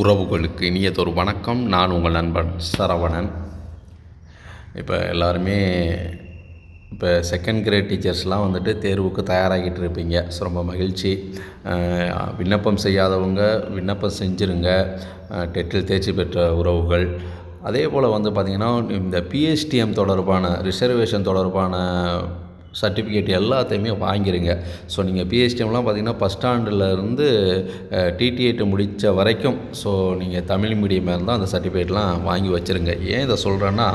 உறவுகளுக்கு இனியதொரு வணக்கம். நான் உங்கள் நண்பன் சரவணன். இப்போ எல்லாருமே இப்போ செகண்ட் கிரேட் டீச்சர்ஸ்லாம் வந்துட்டு தேர்வுக்கு தயாராகிட்டு இருப்பீங்க. ஸோ ரொம்ப மகிழ்ச்சி. விண்ணப்பம் செய்யாதவங்க விண்ணப்பம் செஞ்சுருங்க. டெட்டில் தேர்ச்சி பெற்ற உறவுகள். அதே போல் வந்து பார்த்திங்கன்னா இந்த பிஎஸ்டிஎம் தொடர்பான ரிசர்வேஷன் தொடர்பான சர்டிஃபிகேட் எல்லாத்தையுமே வாங்கிடுங்க ஸோ நீங்கள் பிஹெச்டிஎம்லாம் பார்த்தீங்கன்னா ஃபஸ்ட் ஸ்டாண்டர்ட்லேருந்து டிடிஏட்டு முடித்த வரைக்கும் ஸோ நீங்கள் தமிழ் மீடியமாக இருந்தால் அந்த சர்டிஃபிகேட்லாம் வாங்கி வச்சுருங்க. ஏன் இதை சொல்கிறேன்னா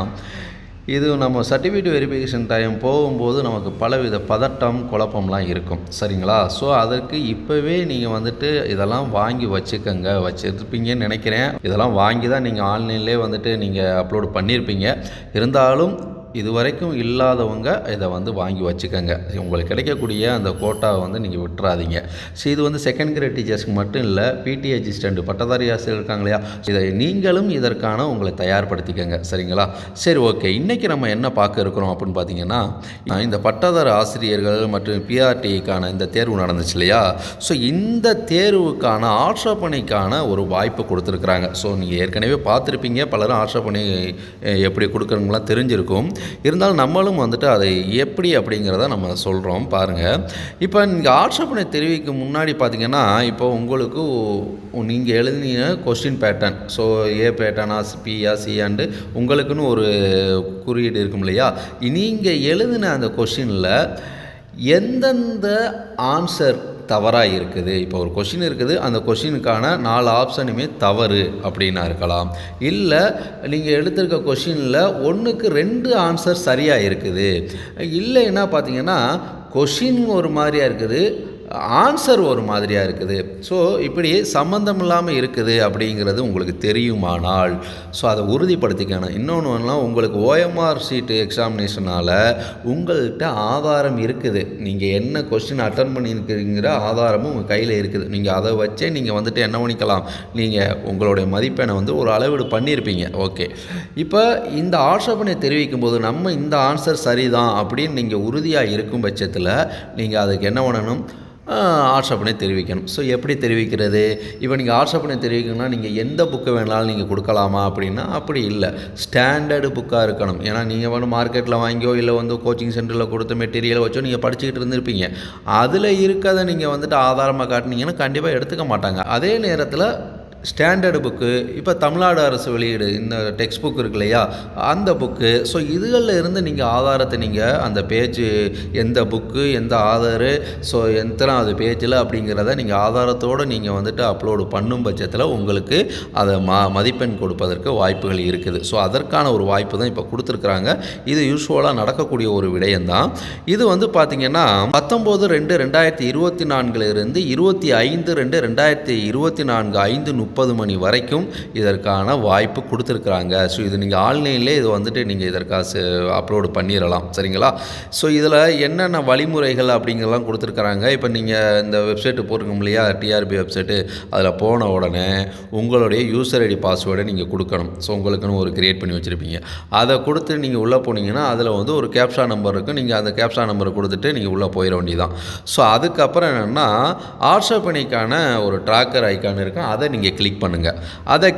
இது நம்ம சர்டிஃபிகேட் வெரிஃபிகேஷன் டைம் போகும்போது நமக்கு பலவித பதட்டம் குழப்பம்லாம் இருக்கும். சரிங்களா? ஸோ அதற்கு இப்போவே நீங்கள் வந்துட்டு இதெல்லாம் வாங்கி வச்சுக்கோங்க. வச்சுருப்பீங்கன்னு நினைக்கிறேன். இதெல்லாம் வாங்கி தான் நீங்கள் ஆன்லைன்லேயே வந்துட்டு நீங்கள் அப்லோடு பண்ணியிருப்பீங்க இருந்தாலும் இது வரைக்கும் இல்லாதவங்க இதை வந்து வாங்கி வச்சுக்கோங்க. உங்களுக்கு கிடைக்கக்கூடிய அந்த கோட்டாவை வந்து நீங்கள் விட்டுறாதீங்க. ஸோ இது வந்து செகண்ட் கிரேட் டீச்சர்ஸ்க்கு மட்டும் இல்லை பிடி அசிஸ்டண்ட் பட்டதாரி ஆசிரியர் இருக்காங்க இல்லையா? இதை நீங்களும் இதற்கான உங்களை தயார்படுத்திக்கங்க. சரிங்களா? சரி ஓகே இன்றைக்கி நம்ம என்ன பார்க்க இருக்கிறோம் அப்படின்னு பார்த்தீங்கன்னா இந்த பட்டதாரி ஆசிரியர்கள் மற்றும் பிஆர்டிக்கான இந்த தேர்வு நடந்துச்சு இல்லையா? ஸோ இந்த தேர்வுக்கான ஆட்சேபனைக்கான ஒரு வாய்ப்பு கொடுத்துருக்குறாங்க. ஸோ நீங்கள் ஏற்கனவே பார்த்துருப்பீங்க. பலரும் ஆட்சேபனை எப்படி கொடுக்குறவங்களாம் தெரிஞ்சிருக்கும். இருந்தாலும் நம்மளும் வந்துட்டு அதை எப்படி அப்படிங்கிறத நம்ம சொல்கிறோம் பாருங்கள் இப்போ நீங்கள் ஆட்சேபனை தெரிவிக்க முன்னாடி பார்த்தீங்கன்னா இப்போ உங்களுக்கு நீங்கள் எழுதின கொஸ்டின் பேட்டர்ன் ஸோ ஏ பேட்டர்னா பியா சியாண்டு உங்களுக்குன்னு ஒரு குறியீடு இருக்கும் இல்லையா? நீங்கள் எழுதின அந்த கொஸ்டினில் எந்தெந்த ஆன்சர் தவறாக இருக்குது இப்போ ஒரு கொஷின் இருக்குது. அந்த கொஷினுக்கான நாலு ஆப்ஷனுமே தவறு அப்படின்னா இருக்கலாம். இல்லை நீங்கள் எடுத்திருக்க கொஷினில் ஒன்றுக்கு ரெண்டு ஆன்சர் சரியாக இருக்குது இல்லைன்னா பார்த்தீங்கன்னா கொஷின் ஒரு மாதிரியாக இருக்குது. ஆன்சர் ஒரு மாதிரியாக இருக்குது. ஸோ இப்படி சம்மந்தம் இல்லாமல் இருக்குது அப்படிங்கிறது உங்களுக்கு தெரியுமானால் ஸோ அதை உறுதிப்படுத்திக்கணும். இன்னொன்றுலாம் உங்களுக்கு ஓஎம்ஆர் சீட்டு எக்ஸாமினேஷனால் உங்கள்கிட்ட ஆதாரம் இருக்குது. நீங்கள் என்ன கொஸ்டின் அட்டன் பண்ணியிருக்கிறீங்கிற ஆதாரமும் உங்கள் கையில் இருக்குது. நீங்கள் அதை வச்சே நீங்கள் வந்துட்டு என்ன பண்ணிக்கலாம்? நீங்கள் உங்களுடைய மதிப்பெண்ணை வந்து ஒரு அளவீடு பண்ணியிருப்பீங்க. ஓகே இப்போ இந்த ஆட்சேபனை தெரிவிக்கும் போது நம்ம இந்த ஆன்சர் சரிதான் அப்படின்னு நீங்கள் உறுதியாக இருக்கும் பட்சத்தில் நீங்கள் அதுக்கு என்ன பண்ணணும்? ஆட்சேபனை தெரிவிக்கணும். ஸோ எப்படி தெரிவிக்கிறது? இப்போ நீங்கள் ஆட்சேபனை தெரிவிக்கணும்னா நீங்கள் எந்த புக்கு வேணாலும் நீங்கள் கொடுக்கலாமா அப்படின்னா அப்படி இல்லை. ஸ்டாண்டர்டு புக்காக இருக்கணும். ஏன்னா நீங்கள் வந்து மார்க்கெட்டில் வாங்கியோ இல்லை வந்து கோச்சிங் சென்டரில் கொடுத்த மெட்டீரியலை வச்சோ நீங்கள் படிச்சுக்கிட்டு இருந்திருப்பீங்க. அதில் இருக்கிறத நீங்கள் வந்துட்டு ஆதாரமாக காட்டினீங்கன்னா கண்டிப்பாக எடுத்துக்க மாட்டாங்க. அதே நேரத்தில் ஸ்டாண்டர்டு புக்கு இப்போ தமிழ்நாடு அரசு வெளியீடு இந்த டெக்ஸ்ட் புக் இருக்கு இல்லையா? அந்த புக்கு ஸோ இதுகளில் இருந்து நீங்கள் ஆதாரத்தை நீங்கள் அந்த பேஜ் எந்த புக்கு எந்த ஆதாரு ஸோ எத்தனாவது பேஜில் அப்படிங்கிறத நீங்கள் ஆதாரத்தோடு நீங்கள் வந்துட்டு அப்லோடு பண்ணும் பட்சத்தில் உங்களுக்கு அதை ம மதிப்பெண் கொடுப்பதற்கு வாய்ப்புகள் இருக்குது. ஸோ அதற்கான ஒரு வாய்ப்பு தான் இப்போ கொடுத்துருக்குறாங்க. இது யூஸ்வலாக நடக்கக்கூடிய ஒரு விடயம்தான். இது வந்து பார்த்திங்கன்னா பத்தொம்போது ரெண்டு ரெண்டாயிரத்தி இருபத்தி நான்கிலிருந்து இருபத்தி ஐந்து ரெண்டு ரெண்டாயிரத்தி இருபத்தி நான்கு ஐந்து முப்பது முப்பது மணி வரைக்கும் இதற்கான வாய்ப்பு கொடுத்துருக்குறாங்க. ஸோ இது நீங்கள் ஆன்லைன்லேயே இது வந்துட்டு நீங்கள் இதற்காக அப்லோடு பண்ணிடலாம். சரிங்களா? ஸோ இதில் என்னென்ன வழிமுறைகள் அப்படிங்கிறலாம் கொடுத்துருக்குறாங்க. இப்போ நீங்கள் இந்த வெப்சைட்டு போட்டுக்கோங்க இல்லையா? டிஆர்பி வெப்சைட்டு அதில் போன உடனே உங்களுடைய யூசர் ஐடி பாஸ்வேர்டை நீங்கள் கொடுக்கணும். ஸோ உங்களுக்குன்னு ஒரு கிரியேட் பண்ணி வச்சுருப்பீங்க. அதை கொடுத்து நீங்கள் உள்ளே போனீங்கன்னா அதில் வந்து ஒரு கேப்ஷா நம்பர் இருக்கும் நீங்கள் அந்த கேப்ஷா நம்பரை கொடுத்துட்டு நீங்கள் உள்ளே போயிட வேண்டியதான் ஸோ அதுக்கப்புறம் என்னென்னா ஆட்சேபனைக்கான ஒரு ட்ராக்கர் ஐக்கான் இருக்கும் அதை நீங்கள் கிளிக் பண்ணுங்கள் அதை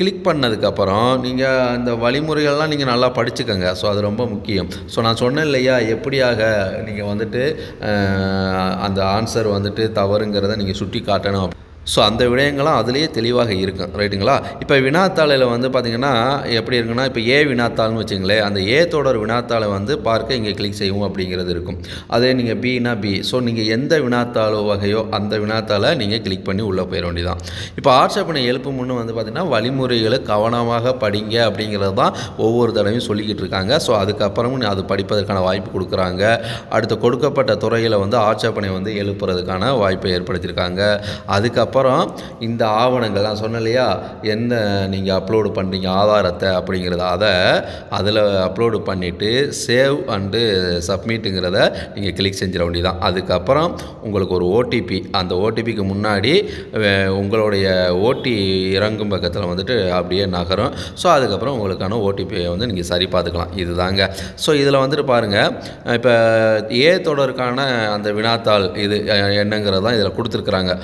கிளிக் பண்ணதுக்கப்புறம் நீங்கள் அந்த வழிமுறைகள்லாம் நீங்கள் நல்லா படிச்சுக்கோங்க. ஸோ அது ரொம்ப முக்கியம். ஸோ நான் சொன்னேன் இல்லையா எப்படியாக நீங்கள் வந்துட்டு அந்த ஆன்சர் வந்துட்டு தவறுங்கிறத நீங்கள் சுட்டி காட்டணும் ஸோ அந்த விடயங்களும் அதுலேயே தெளிவாக இருக்கும் ரைட்டுங்களா இப்போ வினாத்தாளையில் வந்து பார்த்திங்கன்னா எப்படி இருக்குன்னா இப்போ ஏ வினாத்தாள்னு வச்சுங்களேன் அந்த ஏ தொடர் வினாத்தாளை வந்து பார்க்க இங்கே கிளிக் செய்வோம் அப்படிங்கிறது இருக்கும். அதே நீங்கள் பினா பி ஸோ நீங்கள் எந்த வினாத்தாள் வகையோ அந்த வினாத்தாளை நீங்கள் கிளிக் பண்ணி உள்ளே போயிட வேண்டியதான் இப்போ ஆட்சேபனை எழுப்பும் முன்னு வந்து பார்த்திங்கன்னா வழிமுறைகளை கவனமாக படிங்க அப்படிங்கிறது தான் ஒவ்வொரு தடவையும் சொல்லிக்கிட்டு இருக்காங்க. ஸோ அதுக்கப்புறமும் அது படிப்பதற்கான வாய்ப்பு கொடுக்குறாங்க. அடுத்து கொடுக்கப்பட்ட துறையில் வந்து ஆட்சேபனை வந்து எழுப்புறதுக்கான வாய்ப்பை ஏற்படுத்தியிருக்காங்க. அதுக்கப்புறம் இந்த ஆவணங்கள் நான் சொன்னேன் இல்லையா? என்ன நீங்கள் அப்லோடு பண்ணுறீங்க ஆதாரத்தை அப்படிங்கிறத அதை அதில் அப்லோடு பண்ணிவிட்டு சேவ் அண்டு சப்மிட்டுங்கிறத நீங்கள் கிளிக் செஞ்சிட வேண்டியதான் அதுக்கப்புறம் உங்களுக்கு ஒரு ஓடிபி அந்த ஓடிபிக்கு முன்னாடி உங்களுடைய ஓடி இறங்கும் பக்கத்தில் வந்துட்டு அப்படியே நகரும். ஸோ அதுக்கப்புறம் உங்களுக்கான ஓடிபியை வந்து நீங்கள் சரி பார்த்துக்கலாம். இதுதாங்க. ஸோ இதில் வந்துட்டு பாருங்கள் இப்போ ஏ தொடருக்கான அந்த வினாத்தாள் இது என்னங்கிறது தான் இதில் கொடுத்துருக்குறாங்க.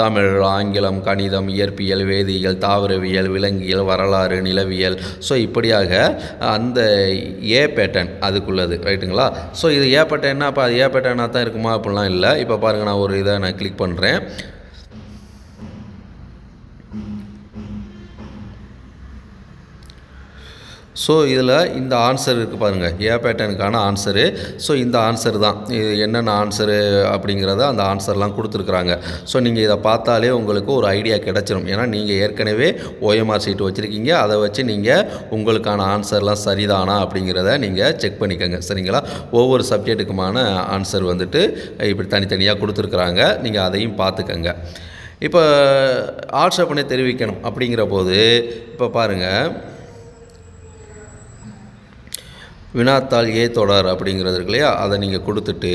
தமிழ் ஆங்கிலம் கணிதம் இயற்பியல் வேதியியல் தாவரவியல் விலங்கியல் வரலாறு நிலவியல். ஸோ இப்படியாக அந்த ஏ பேட்டர்ன் அதுக்குள்ளது ரைட்டுங்களா ஸோ இது ஏ பேட்டர்னா அப்போ அது ஏ பேட்டர்னாக தான் இருக்குமா? அப்படிலாம் இல்லை. இப்போ பாருங்கள் நான் ஒரு இதை நான் கிளிக் பண்ணுறேன் ஸோ இதில் இந்த ஆன்சர் இருக்குது பாருங்கள் ஏ பேட்டர்னுக்கான ஆன்சரு ஸோ இந்த ஆன்சர் தான். இது என்னென்ன ஆன்சரு அப்படிங்கிறத அந்த ஆன்சர்லாம் கொடுத்துருக்குறாங்க. ஸோ நீங்கள் இதை பார்த்தாலே உங்களுக்கு ஒரு ஐடியா கிடச்சிரும். ஏன்னா நீங்கள் ஏற்கனவே ஓஎம்ஆர் சீட் வச்சுருக்கீங்க. அதை வச்சு நீங்கள் உங்களுக்கான ஆன்சர்லாம் சரிதானா அப்படிங்கிறத நீங்கள் செக் பண்ணிக்கோங்க. சரிங்களா? ஒவ்வொரு சப்ஜெக்ட்டுக்குமான ஆன்சர் வந்துட்டு இப்படி தனித்தனியாக கொடுத்துருக்குறாங்க. நீங்கள் அதையும் பார்த்துக்கங்க. இப்போ ஆட்சேபனை தெரிவிக்கணும் அப்படிங்கிற போது இப்போ பாருங்கள் வினாத்தாள் ஏ தொடர் அப்படிங்கிறது இருக்கு இல்லையா? அதை நீங்கள் கொடுத்துட்டு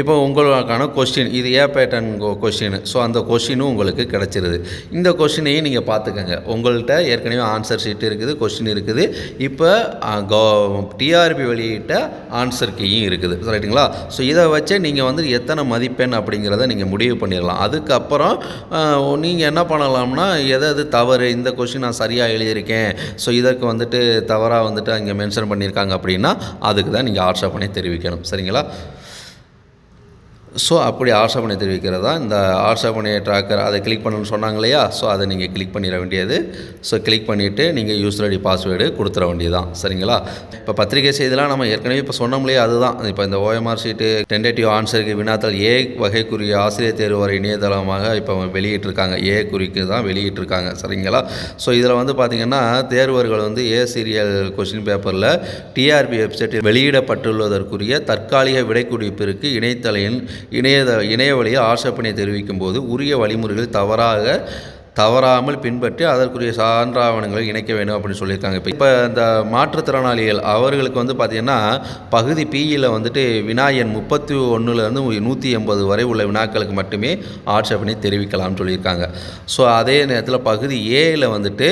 இப்போ உங்களுக்கான கொஸ்டின் இது ஏ பேட்டர்ன் கொஸ்டின் ஸோ அந்த கொஸ்டினும் உங்களுக்கு கிடச்சிருது. இந்த கொஸ்டினையும் நீங்கள் பார்த்துக்கங்க. உங்கள்கிட்ட ஏற்கனவே ஆன்சர் ஷீட் இருக்குது கொஸ்டின் இருக்குது. இப்போ டிஆர்பி வெளியிட்ட ஆன்சர் கீயும் இருக்குது. ரைட்டுங்களா ஸோ இதை வச்சே நீங்கள் வந்து எத்தனை மதிப்பெண் அப்படிங்கிறத நீங்கள் முடிவு பண்ணிடலாம். அதுக்கப்புறம் நீங்கள் என்ன பண்ணலாம்னா எதை எது தவறு இந்த கொஸ்டின் நான் சரியாக எழுதியிருக்கேன். ஸோ இதற்கு வந்துட்டு தவறாக வந்துட்டு அங்கே மென்ஷன் பண்ணியிருக்காங்க அப்படின்னா அதுக்கு தான் நீங்கள் பண்ணி தெரிவிக்கணும். சரிங்களா? ஸோ அப்படி ஆட்சேபனை தெரிவிக்கிறதா? இந்த ஆட்சேபனை ட்ராக்கர் அதை கிளிக் பண்ணணும்னு சொன்னாங்க இல்லையா ஸோ அதை நீங்கள் கிளிக் பண்ணிட வேண்டியது. ஸோ கிளிக் பண்ணிவிட்டு நீங்கள் யூசர் ஐடி பாஸ்வேர்டு கொடுத்துட வேண்டியதான் சரிங்களா? இப்போ பத்திரிகை செய்திலாம் நம்ம ஏற்கனவே இப்போ சொன்னோம் இல்லையா அதுதான். இப்போ இந்த ஓஎம்ஆர் சீட்டு டென்டேட்டிவ் ஆன்சருக்கு வினாத்தால் ஏ வகைக்குரிய ஆசிரியர் தேர்வு வரை இணையதளமாக இப்போ வெளியிட்டிருக்காங்க. ஏ குறிக்கு தான் வெளியிட்டிருக்காங்க. சரிங்களா? ஸோ இதில் வந்து பார்த்திங்கன்னா தேர்வர்கள் வந்து ஏ சீரியல் கொஷின் பேப்பரில் டிஆர்பி வெப்சைட்டில் வெளியிடப்பட்டுள்ளதற்குரிய தற்காலிக விடைக்குறிப்பிற்கு இணையதளையின் இணைய வழியில் ஆட்சேபனை தெரிவிக்கும் போது உரிய வழிமுறைகள் தவறாக தவறாமல் பின்பற்றி அதற்குரிய சான்றாவணங்களை இணைக்க வேண்டும் அப்படின்னு சொல்லியிருக்காங்க. இப்போ இப்போ இந்த மாற்றுத்திறனாளிகள் அவர்களுக்கு வந்து பார்த்திங்கன்னா பகுதி பியில் வந்துட்டு வினாயன் முப்பத்தி ஒன்றுலேருந்து நூற்றி எண்பது வரை உள்ள வினாக்களுக்கு மட்டுமே ஆட்சேபனை தெரிவிக்கலாம்னு சொல்லியிருக்காங்க. ஸோ அதே நேரத்தில் பகுதி ஏயில் வந்துட்டு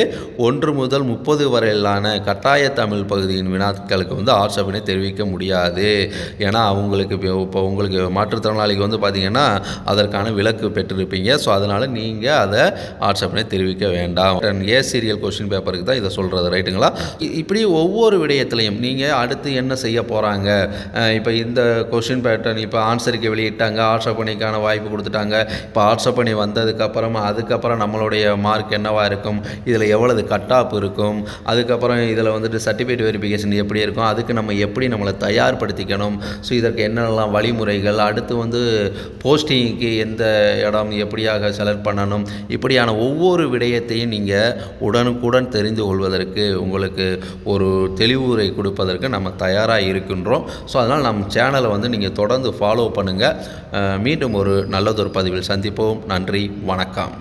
ஒன்று முதல் முப்பது வரையிலான கட்டாய தமிழ் பகுதியின் வினாக்களுக்கு வந்து ஆட்சேபனை தெரிவிக்க முடியாது. ஏன்னா அவங்களுக்கு இப்போ இப்போ உங்களுக்கு மாற்றுத்திறனாளிக்கு வந்து பார்த்திங்கன்னா அதற்கான விலக்கு பெற்றிருப்பீங்க. ஸோ அதனால் நீங்கள் அதை வாட்ஸ்அப்னே தெரிவிக்க வேண்டாம். ஏ சீரியல் கொஸ்டின் பேப்பருக்கு தான் இதை சொல்கிறது ரைட்டுங்களா? இப்படி ஒவ்வொரு விடயத்திலையும் நீங்கள் அடுத்து என்ன செய்ய போகிறாங்க இப்போ இந்த கொஸ்டின் பேட்டர்ன் இப்போ ஆன்சருக்கு வெளியிட்டாங்க ஆட்சப் பண்ணிக்கான வாய்ப்பு கொடுத்துட்டாங்க. இப்போ ஆட்சேப் பண்ணி வந்ததுக்கப்புறமா அதுக்கப்புறம் நம்மளுடைய மார்க் என்னவாக இருக்கும்? இதில் எவ்வளவு கட் ஆஃப் இருக்கும்? அதுக்கப்புறம் இதில் வந்துட்டு சர்டிஃபிகேட் வெரிஃபிகேஷன் எப்படி இருக்கும்? அதுக்கு நம்ம எப்படி நம்மளை தயார்படுத்திக்கணும்? ஸோ இதற்கு என்னெல்லாம் வழிமுறைகள்? அடுத்து வந்து போஸ்டிங்க்கு எந்த இடம் எப்படியாக செலக்ட் பண்ணணும்? இப்படியான ஒவ்வொரு விடயத்தையும் நீங்கள் உடனுக்குடன் தெரிந்து கொள்வதற்கு உங்களுக்கு ஒரு தெளிவுரை கொடுப்பதற்கு நம்ம தயாராக இருக்கின்றோம். ஸோ அதனால் நம்ம சேனலை வந்து நீங்கள் தொடர்ந்து ஃபாலோ பண்ணுங்கள் மீண்டும் ஒரு நல்லதொரு பதிவில் சந்திப்போம். நன்றி. வணக்கம்.